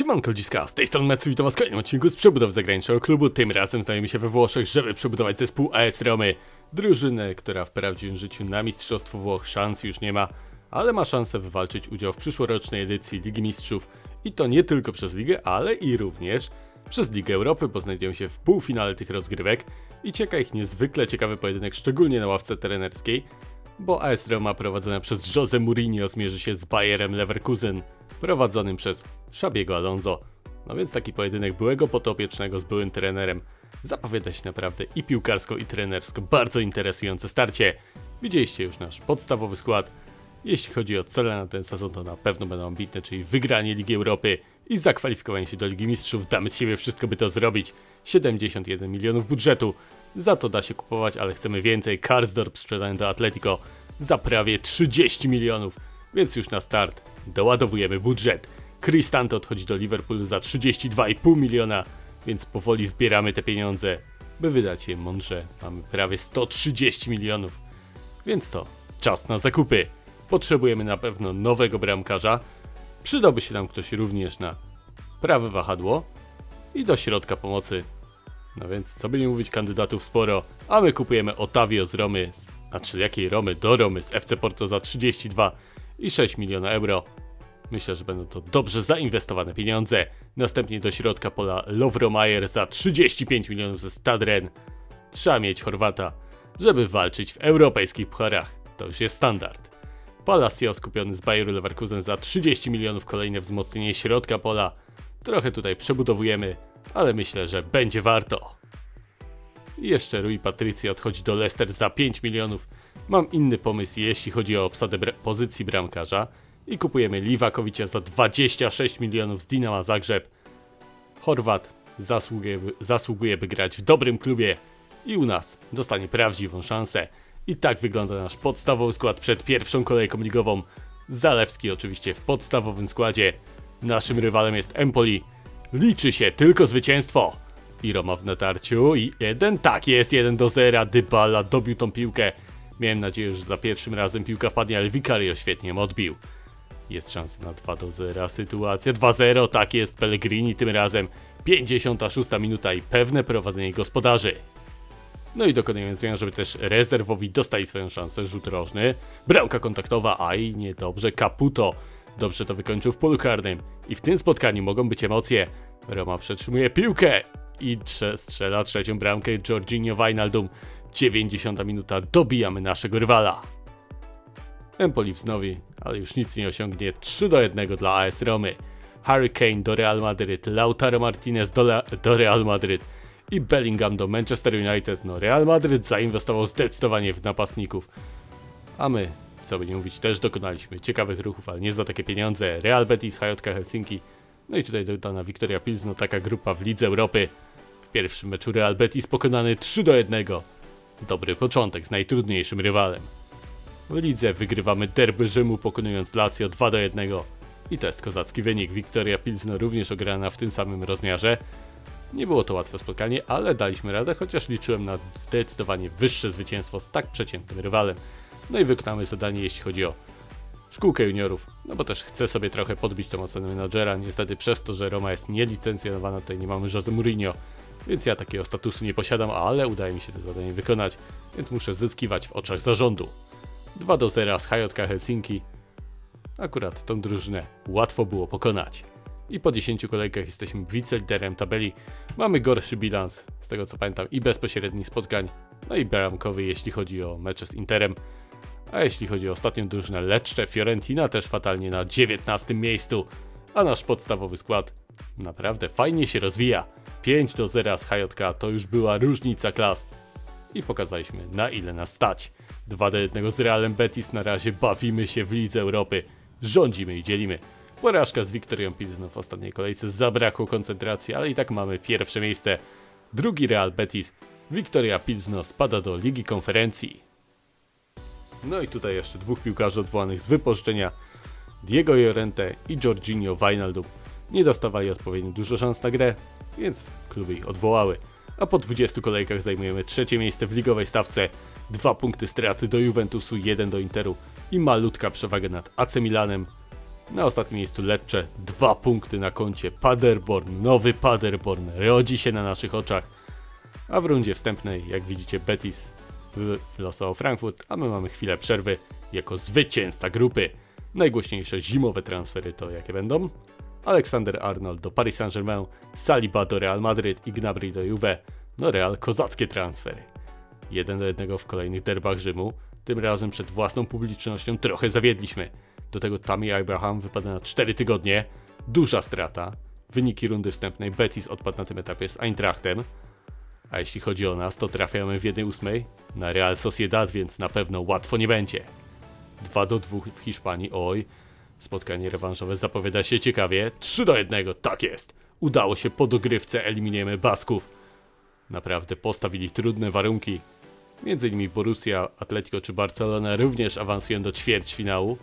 Siemanko dziska, z tej strony Metsu, witam was w kolejnym odcinku z przebudowy zagranicznego klubu. Tym razem znajdziemy się we Włoszech, żeby przebudować zespół AS Romy. Drużynę, która w prawdziwym życiu na Mistrzostwo Włoch szans już nie ma, ale ma szansę wywalczyć udział w przyszłorocznej edycji Ligi Mistrzów. I to nie tylko przez ligę, ale i również przez Ligę Europy, bo znajdują się w półfinale tych rozgrywek i czeka ich niezwykle ciekawy pojedynek, szczególnie na ławce trenerskiej, bo AS Roma prowadzona przez Jose Mourinho zmierzy się z Bayerem Leverkusen, prowadzonym przez Szabiego Alonso. No więc taki pojedynek byłego potopiecznego z byłym trenerem zapowiada się naprawdę i piłkarsko i trenersko bardzo interesujące starcie. Widzieliście już nasz podstawowy skład. Jeśli chodzi o cele na ten sezon, to na pewno będą ambitne, czyli wygranie Ligi Europy i zakwalifikowanie się do Ligi Mistrzów. Damy z siebie wszystko, by to zrobić. 71 milionów budżetu. Za to da się kupować, ale chcemy więcej. Karsdorp sprzedany do Atletico za prawie 30 milionów, więc już na start doładowujemy budżet. Cristante odchodzi do Liverpoolu za 32,5 miliona, więc powoli zbieramy te pieniądze, by wydać je mądrze. Mamy prawie 130 milionów, więc co? Czas na zakupy. Potrzebujemy na pewno nowego bramkarza. Przydałby się nam ktoś również na prawe wahadło i do środka pomocy. No więc co by nie mówić, kandydatów sporo, a my kupujemy Otavio z Romy, z, znaczy jakiej Romy? Do Romy z FC Porto za 32 i 6 miliona euro. Myślę, że będą to dobrze zainwestowane pieniądze. Następnie do środka pola Lovromajer za 35 milionów ze Stadren. Trzeba mieć Chorwata, żeby walczyć w europejskich pucharach. To już jest standard. Palacio skupiony z Bayeru Leverkusen za 30 milionów, kolejne wzmocnienie środka pola. Trochę tutaj przebudowujemy, ale myślę, że będzie warto. I jeszcze Rui Patricio odchodzi do Leicester za 5 milionów. Mam inny pomysł, jeśli chodzi o obsadę pozycji bramkarza. I kupujemy Liwakowicza za 26 milionów z Dinama Zagrzeb. Chorwat zasługuje, zasługuje, by grać w dobrym klubie i u nas dostanie prawdziwą szansę. I tak wygląda nasz podstawowy skład przed pierwszą kolejką ligową. Zalewski oczywiście w podstawowym składzie. Naszym rywalem jest Empoli. Liczy się tylko zwycięstwo. I Roma w natarciu i jeden, tak jest, 1 do 0. Dybala dobił tą piłkę. Miałem nadzieję, że za pierwszym razem piłka wpadnie, ale Vicario świetnie odbił. Jest szansa na 2 do 0 sytuacja. 2-0, tak jest, Pellegrini tym razem. 56 minuta i pewne prowadzenie gospodarzy. No i dokonujemy zmian, żeby też rezerwowi dostali swoją szansę. Rzut rożny, bramka kontaktowa, aj niedobrze, Caputo. Dobrze to wykończył w polu karnym. I w tym spotkaniu mogą być emocje. Roma przetrzymuje piłkę i trze strzela trzecią bramkę Jorginho Wijnaldum. 90 minuta, dobijamy naszego rywala. Empoli wznowi, ale już nic nie osiągnie. 3 do 1 dla AS Romy. Harry Kane do Real Madryt, Lautaro Martinez do, do Real Madryt i Bellingham do Manchester United. No Real Madryt zainwestował zdecydowanie w napastników. A my, co by nie mówić, też dokonaliśmy ciekawych ruchów, ale nie za takie pieniądze. Real Betis, Hajotka Helsinki. No i tutaj dodana Victoria Pilsno, taka grupa w Lidze Europy. W pierwszym meczu Real Betis pokonany 3 do 1. Dobry początek z najtrudniejszym rywalem. W lidze wygrywamy derby Rzymu pokonując Lazio 2 do 1. I to jest kozacki wynik. Wiktoria Pilsno również ograna w tym samym rozmiarze. Nie było to łatwe spotkanie, ale daliśmy radę, chociaż liczyłem na zdecydowanie wyższe zwycięstwo z tak przeciętnym rywalem. No i wykonamy zadanie jeśli chodzi o szkółkę juniorów, no bo też chcę sobie trochę podbić tą ocenę menadżera. Niestety przez to, że Roma jest nielicencjonowana, tutaj nie mamy Jose Mourinho, więc ja takiego statusu nie posiadam, ale udaje mi się to zadanie wykonać, więc muszę zyskiwać w oczach zarządu. 2 do 0 z Hajotka Helsinki. Akurat tą drużynę łatwo było pokonać. I po 10 kolejkach jesteśmy wiceliderem tabeli. Mamy gorszy bilans, z tego co pamiętam, i bezpośrednich spotkań, no i bramkowy, jeśli chodzi o mecze z Interem. A jeśli chodzi o ostatnią drużynę Lecce, Fiorentina też fatalnie na 19 miejscu. A nasz podstawowy skład naprawdę fajnie się rozwija. 5 do 0 z Hajotka to już była różnica klas. I pokazaliśmy na ile nas stać. 2 do 1 z Realem Betis na razie bawimy się w Lidze Europy. Rządzimy i dzielimy. Porażka z Wiktorią Pilsno w ostatniej kolejce zabrakło koncentracji, ale i tak mamy pierwsze miejsce. Drugi Real Betis. Wiktoria Pilsno spada do Ligi Konferencji. No i tutaj jeszcze dwóch piłkarzy odwołanych z wypożyczenia. Diego Llorente i Jorginho Wijnaldum nie dostawali odpowiednio dużo szans na grę, więc kluby ich odwołały. A po 20 kolejkach zajmujemy trzecie miejsce w ligowej stawce. Dwa punkty straty do Juventusu, jeden do Interu i malutka przewaga nad AC Milanem. Na ostatnim miejscu Lecce, dwa punkty na koncie. Paderborn, nowy Paderborn, rodzi się na naszych oczach. A w rundzie wstępnej, jak widzicie, Betis wy- wylosował Frankfurt, a my mamy chwilę przerwy jako zwycięzca grupy. Najgłośniejsze zimowe transfery to jakie będą? Aleksander Arnold do Paris Saint-Germain, Saliba do Real Madrid i Gnabry do Juve. No Real kozackie transfery. Jeden do jednego w kolejnych derbach Rzymu. Tym razem przed własną publicznością trochę zawiedliśmy. Do tego Tammy Abraham wypada na 4 tygodnie. Duża strata. Wyniki rundy wstępnej Betis odpadł na tym etapie z Eintrachtem. A jeśli chodzi o nas, to trafiamy w 1-8 na Real Sociedad, więc na pewno łatwo nie będzie. 2 do 2 w Hiszpanii, oj. Spotkanie rewanżowe zapowiada się ciekawie. 3 do 1, tak jest. Udało się po dogrywce, eliminujemy Basków. Naprawdę postawili trudne warunki. Między innymi Borussia, Atletico czy Barcelona również awansują do ćwierćfinału,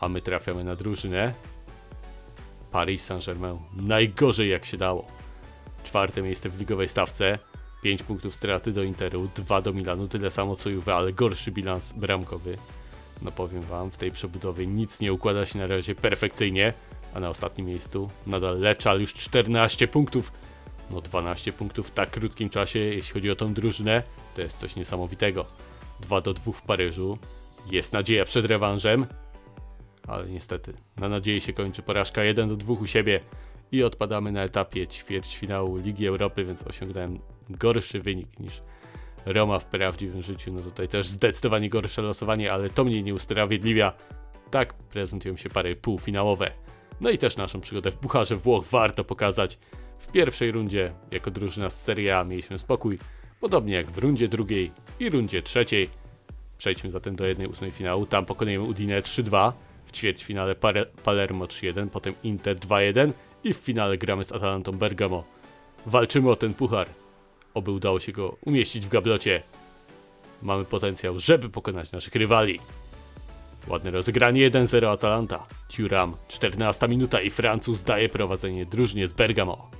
a my trafiamy na drużynę. Paris Saint-Germain. Najgorzej jak się dało. Czwarte miejsce w ligowej stawce. 5 punktów straty do Interu, 2 do Milanu, tyle samo co Juve, ale gorszy bilans bramkowy. No powiem wam, w tej przebudowie nic nie układa się na razie perfekcyjnie, a na ostatnim miejscu nadal Leczal już 14 punktów. No 12 punktów w tak krótkim czasie, jeśli chodzi o tą drużynę, to jest coś niesamowitego. 2 do 2 w Paryżu. Jest nadzieja przed rewanżem, ale niestety na nadziei się kończy porażka 1 do 2 u siebie i odpadamy na etapie ćwierćfinału Ligi Europy, więc osiągnąłem gorszy wynik niż Roma w prawdziwym życiu. No tutaj też zdecydowanie gorsze losowanie, ale to mnie nie usprawiedliwia. Tak prezentują się pary półfinałowe. No i też naszą przygodę w Pucharze Włoch warto pokazać. W pierwszej rundzie, jako drużyna z Serie A, mieliśmy spokój, podobnie jak w rundzie drugiej i rundzie trzeciej. Przejdźmy zatem do 1-8 finału. Tam pokonujemy Udine 3-2, w ćwierćfinale Palermo 3-1, potem Inter 2-1 i w finale gramy z Atalantą Bergamo. Walczymy o ten puchar. Oby udało się go umieścić w gablocie. Mamy potencjał, żeby pokonać naszych rywali. Ładne rozegranie 1-0 Atalanta. Thuram, 14 minuta i Francuz daje prowadzenie drużynie z Bergamo.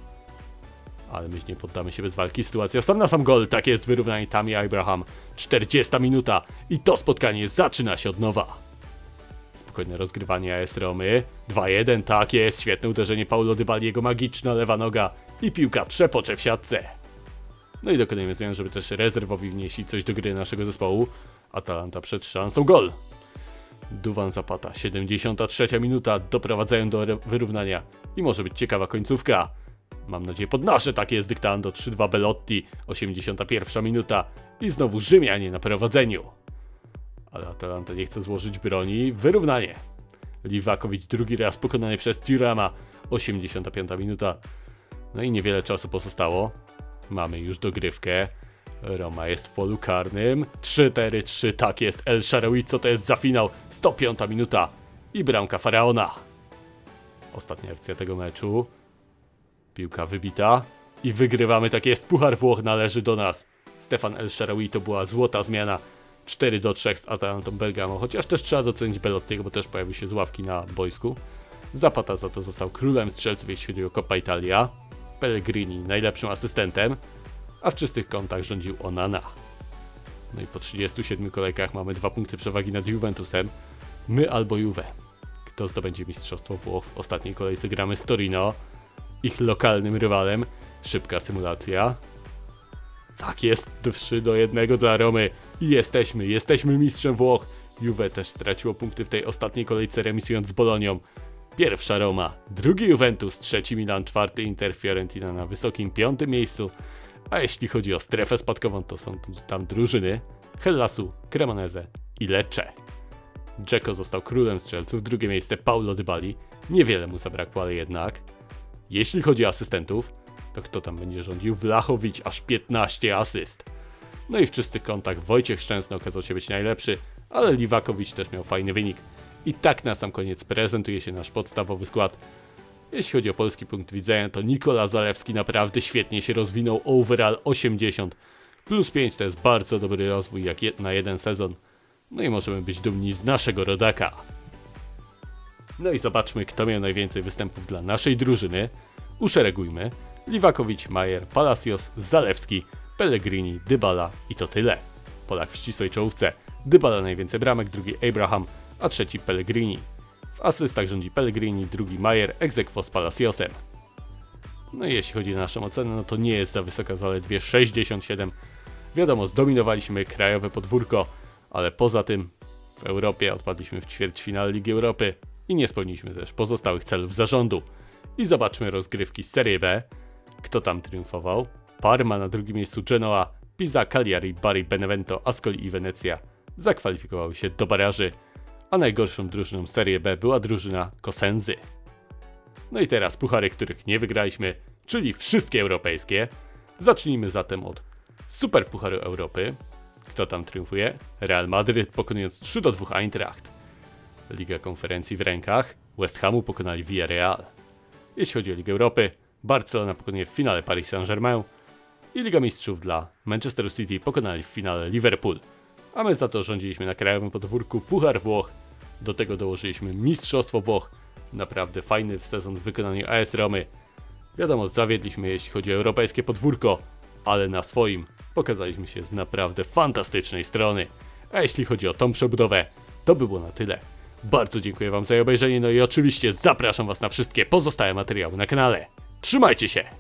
Ale my nie poddamy się bez walki. Sytuacja sam na sam gol. Tak jest wyrównanie Tammy Abraham. 40 minuta i to spotkanie zaczyna się od nowa. Spokojne rozgrywanie AS Romy. 2-1, tak jest. Świetne uderzenie Paulo Dybaliego, magiczna lewa noga i piłka trzepocze w siatce. No i dokonujemy zmian, żeby też rezerwowi wnieśli coś do gry naszego zespołu. Atalanta przed szansą gol. Duwan Zapata, 73 minuta, doprowadzają do wyrównania i może być ciekawa końcówka. Mam nadzieję pod nasze takie jest dyktando 3-2 Belotti, 81 minuta i znowu Rzymianie na prowadzeniu. Ale Atalanta nie chce złożyć broni, wyrównanie. Liwakowicz drugi raz pokonany przez Turama, 85 minuta. No i niewiele czasu pozostało. Mamy już dogrywkę. Roma jest w polu karnym. 3-4-3, tak jest. El Sharawi, co to jest za finał? 105 minuta. I bramka Faraona. Ostatnia akcja tego meczu. Piłka wybita. I wygrywamy, tak jest. Puchar Włoch należy do nas. Stefan El Sharawi to była złota zmiana. 4 do 3 z Atalantą Bergamo. Chociaż też trzeba docenić Belottiego, bo też pojawił się z ławki na boisku. Zapata za to został królem strzelców, jeśli chodzi o Coppa Italia. Pellegrini najlepszym asystentem, a w czystych kątach rządził Onana. No i po 37 kolejkach mamy dwa punkty przewagi nad Juventusem. My albo Juve. Kto zdobędzie mistrzostwo Włoch? W ostatniej kolejce gramy z Torino, ich lokalnym rywalem. Szybka symulacja. Tak jest, 3 do 1 dla Romy. I jesteśmy, jesteśmy mistrzem Włoch. Juve też straciło punkty w tej ostatniej kolejce remisując z Bolonią. Pierwsza Roma, drugi Juventus, trzeci Milan, czwarty Inter, Fiorentina na wysokim piątym miejscu. A jeśli chodzi o strefę spadkową, to są tam drużyny Hellasu, Cremonese i Lecce. Dzeko został królem strzelców, drugie miejsce Paulo Dybali. Niewiele mu zabrakło, ale jednak. Jeśli chodzi o asystentów, to kto tam będzie rządził? Wlachowicz, aż 15 asyst. No i w czystych kątach Wojciech Szczęsny okazał się być najlepszy, ale Liwakowicz też miał fajny wynik. I tak na sam koniec prezentuje się nasz podstawowy skład. Jeśli chodzi o polski punkt widzenia, to Nikola Zalewski naprawdę świetnie się rozwinął, overall 80. Plus 5 to jest bardzo dobry rozwój jak na jeden sezon. No i możemy być dumni z naszego rodaka. No i zobaczmy, kto miał najwięcej występów dla naszej drużyny. Uszeregujmy. Liwakowicz, Majer, Palacios, Zalewski, Pellegrini, Dybala i to tyle. Polak w ścisłej czołówce. Dybala najwięcej bramek, drugi Abraham, a trzeci Pellegrini. W asystach rządzi Pellegrini, drugi Majer, egzekwo z Palaciosem. No i jeśli chodzi o naszą ocenę, no to nie jest za wysoka, zaledwie 67. Wiadomo, zdominowaliśmy krajowe podwórko, ale poza tym w Europie odpadliśmy w ćwierćfinale Ligi Europy i nie spełniliśmy też pozostałych celów zarządu. I zobaczmy rozgrywki z Serie B. Kto tam triumfował? Parma na drugim miejscu Genoa, Pisa, Cagliari, Bari, Benevento, Ascoli i Wenecja zakwalifikowały się do baraży, a najgorszą drużyną Serie B była drużyna Cosenzy. No i teraz puchary, których nie wygraliśmy, czyli wszystkie europejskie. Zacznijmy zatem od Super Pucharu Europy. Kto tam triumfuje? Real Madryt pokonując 3 do 2 Eintracht. Liga Konferencji w rękach. West Hamu pokonali Villarreal. Jeśli chodzi o Ligę Europy, Barcelona pokonuje w finale Paris Saint-Germain i Liga Mistrzów dla Manchester City pokonali w finale Liverpool. A my za to rządziliśmy na krajowym podwórku Puchar Włoch. Do tego dołożyliśmy Mistrzostwo Włoch. Naprawdę fajny w sezon w wykonaniu AS Romy. Wiadomo, zawiedliśmy jeśli chodzi o europejskie podwórko, ale na swoim pokazaliśmy się z naprawdę fantastycznej strony. A jeśli chodzi o tą przebudowę, to by było na tyle. Bardzo dziękuję Wam za obejrzenie, no i oczywiście zapraszam Was na wszystkie pozostałe materiały na kanale. Trzymajcie się!